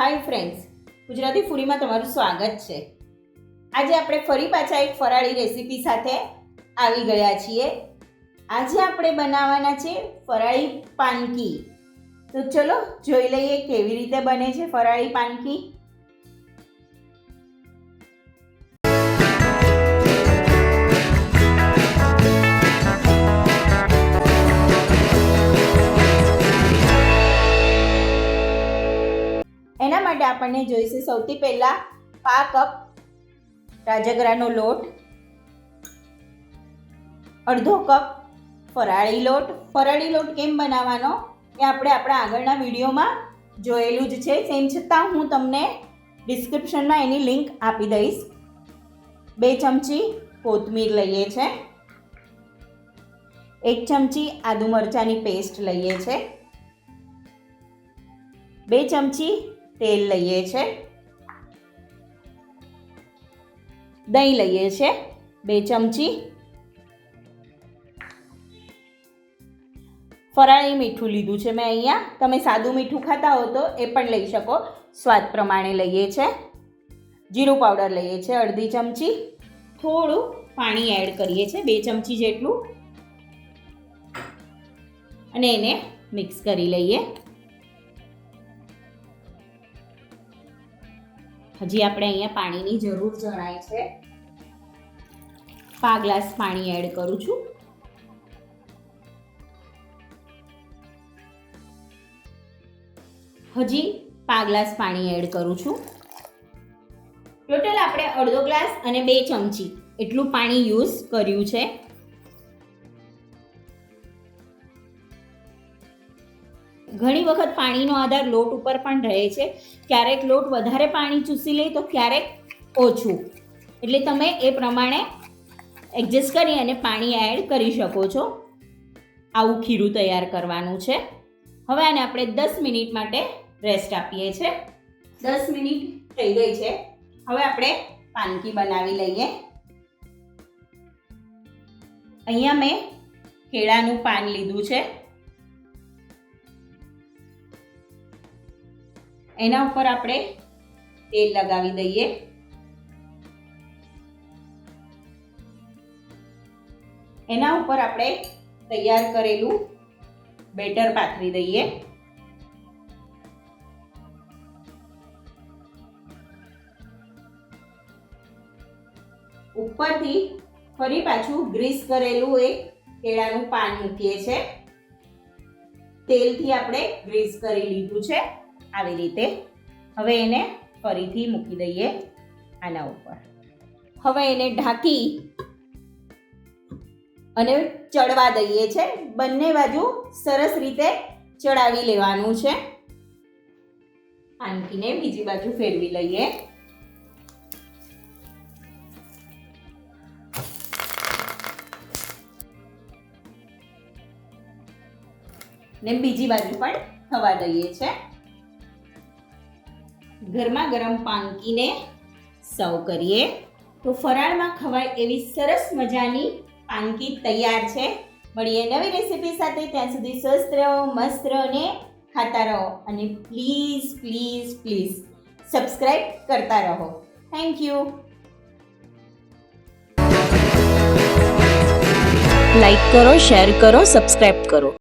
Hi friends Gujarati ફૂડીમાં તમારું સ્વાગત છે. આજે આપણે ફરી પાછા એક ફરાળી રેસીપી સાથે આવી ગયા છીએ. આજે આપણે બનાવવાના છે ફરાળી પાનકી. તો ચલો જોઈ લઈએ કેવી રીતે બને છે ફરાળી પાનકી. માટે આપણને જોઈશે સૌથી પહેલાં પા કપ રાજગરાનો લોટ, અડધો કપ ફરાળી લોટ. ફરાળી લોટ કેમ બનાવવાનો? એ આપણે આપણા આગળના વિડીયોમાં જોયેલું જ છે. તેમ છતાં હું તમને ડિસ્ક્રિપ્શનમાં એની લિંક આપી દઈશ. બે ચમચી કોથમીર લઈએ છે. એક ચમચી આદુ મરચાંની પેસ્ટ લઈએ છે. બે ચમચી તેલ લઈએ છે. દહીં લઈએ છે, બે ચમચી. ફરાળી મીઠું લીધું છે મેં અહીંયા. તમે સાદું મીઠું ખાતા હો તો એ પણ લઈ શકો. સ્વાદ પ્રમાણે લઈએ છે. જીરું પાવડર લઈએ છે, અડધી ચમચી. થોડું પાણી એડ કરીએ છીએ બે ચમચી જેટલું. અને એને મિક્સ કરી લઈએ. હજી આપણે અહીંયા પાણીની જરૂર જણાય છે. પા ગ્લાસ પાણી એડ કરું છું. હજી પા ગ્લાસ પાણી એડ કરું છું. ટોટલ આપણે અડધો ગ્લાસ અને બે ચમચી એટલું પાણી યુઝ કર્યું છે. ઘણી વખત પાણીનો આધાર લોટ ઉપર પણ રહે છે. ક્યારેક લોટ વધારે પાણી ચૂસી લે તો ક્યારેક ઓછું. એટલે તમે એ પ્રમાણે એડજસ્ટ કરી અને પાણી એડ કરી શકો છો. આવું ખીરું તૈયાર કરવાનું છે. હવે આને આપણે દસ મિનિટ માટે રેસ્ટ આપીએ છીએ. દસ મિનિટ થઈ ગઈ છે. હવે આપણે પાનકી બનાવી લઈએ. અહીંયા મેં કેળાનું પાન લીધું છે. એના ઉપર આપણે તેલ લગાવી દઈએ. એના ઉપર આપણે તૈયાર કરેલું બેટર પાથરી દઈએ. ઉપરથી ફરી પાછું ગ્રીસ કરેલું એક કેળાનું પાન મૂકીએ છે. તેલથી આપણે ગ્રીસ કરી લીધું છે. આવી રીતે હવે એને ફરીથી મૂકી દઈએ આના ઉપર. હવે એને ઢાંકી અને ચડવા દઈએ છે. બંને બાજુ સરસ રીતે ચડાવી લેવાનું છે. પાનકીને બીજી બાજુ ફેરવી લઈએ. ને બીજી બાજુ પણ થવા દઈએ છે. ગરમા ગરમ પાનકીને સર્વ કરીએ. તો ફરાળમાં ખવાય એવી સરસ મજાની પાનકી તૈયાર છે. મળીએ નવી રેસીપી સાથે. ત્યાં સુધી સ્વસ્થ રહો, મસ્ત રહો અને ખાતા રહો. અને પ્લીઝ પ્લીઝ પ્લીઝ સબસ્ક્રાઈબ કરતા રહો. થેન્ક યુ લાઈક કરો શેર કરો સબસ્ક્રાઈબ કરો.